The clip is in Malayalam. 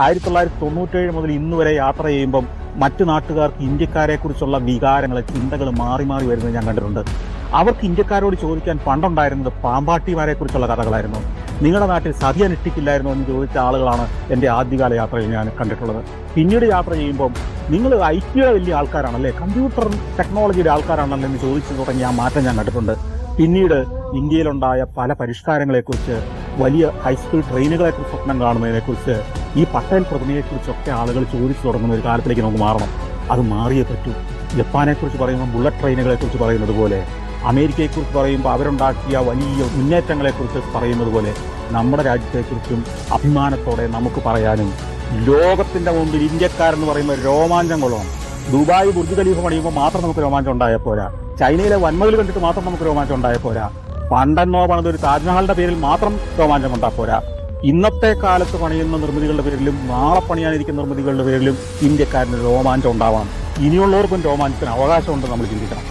ആയിരത്തി തൊള്ളായിരത്തി തൊണ്ണൂറ്റേഴ് മുതൽ ഇന്ന് വരെ യാത്ര ചെയ്യുമ്പം മറ്റു നാട്ടുകാർക്ക് ഇന്ത്യക്കാരെ കുറിച്ചുള്ള വികാരങ്ങൾ ചിന്തകൾ മാറി മാറി വരുന്നത് ഞാൻ കണ്ടിട്ടുണ്ട്. അവർക്ക് ഇന്ത്യക്കാരോട് ചോദിക്കാൻ പണ്ടുണ്ടായിരുന്നത് പാമ്പാട്ടിമാരെ കുറിച്ചുള്ള കഥകളായിരുന്നു. നിങ്ങളുടെ നാട്ടിൽ സതി അനുഷ്ഠിക്കില്ലായിരുന്നു എന്ന് ചോദിച്ച ആളുകളാണ് എന്റെ ആദ്യകാല യാത്രയിൽ ഞാൻ കണ്ടിട്ടുള്ളത്. പിന്നീട് യാത്ര ചെയ്യുമ്പം നിങ്ങൾ ഐ ടിയുടെ വലിയ ആൾക്കാരാണല്ലേ കമ്പ്യൂട്ടർ ടെക്നോളജിയുടെ ആൾക്കാരാണല്ലോ എന്ന് ചോദിച്ചു തുടങ്ങിയ ആ മാറ്റം ഞാൻ കണ്ടിട്ടുണ്ട്. പിന്നീട് ഇന്ത്യയിലുണ്ടായ പല പരിഷ്കാരങ്ങളെക്കുറിച്ച് വലിയ ഹൈസ്പീഡ് ട്രെയിനുകളെക്കുറിച്ച് സ്വപ്നം കാണുന്നതിനെക്കുറിച്ച് ഈ പട്ടേൽ പ്രതിമയെക്കുറിച്ചൊക്കെ ആളുകൾ ചോദിച്ചു തുടങ്ങുന്ന ഒരു കാലത്തിലേക്ക് നമുക്ക് മാറണം. അത് മാറിയേ പറ്റൂ. ജപ്പാനെക്കുറിച്ച് പറയുമ്പോൾ ബുള്ളറ്റ് ട്രെയിനുകളെക്കുറിച്ച് പറയുന്നത് പോലെ അമേരിക്കയെക്കുറിച്ച് പറയുമ്പോൾ അവരുണ്ടാക്കിയ വലിയ മുന്നേറ്റങ്ങളെക്കുറിച്ച് പറയുന്നത് പോലെ നമ്മുടെ രാജ്യത്തെക്കുറിച്ചും അഭിമാനത്തോടെ നമുക്ക് പറയാനും ലോകത്തിന്റെ മുമ്പിൽ ഇന്ത്യക്കാരെന്ന് പറയുമ്പോൾ രോമാഞ്ചം കൊള്ളണം. ദുബായ് ബുർജ് ഖലീഫ പണിയുമ്പോൾ മാത്രം നമുക്ക് രോമാഞ്ചം ഉണ്ടായ പോരാ. ചൈനയിലെ വന്മതിൽ കണ്ടിട്ട് മാത്രം നമുക്ക് രോമാഞ്ചം ഉണ്ടായ പോരാ. പണ്ടെന്നോ പണിത് ഒരു താജ്മഹലിന്റെ പേരിൽ മാത്രം രോമാഞ്ചം ഉണ്ടാ പോരാ. ഇന്നത്തെ കാലത്ത് പണിയുന്ന നിർമ്മിതികളുടെ പേരിലും നാളെ പണിയാനിരിക്കുന്ന നിർമ്മിതികളുടെ പേരിലും ഇന്ത്യക്കാരന് രോമാഞ്ചം ഉണ്ടാവണം. ഇനിയുള്ളവർക്കും രോമാഞ്ചത്തിന് അവകാശമുണ്ട് നമ്മൾ ചിന്തിക്കണം.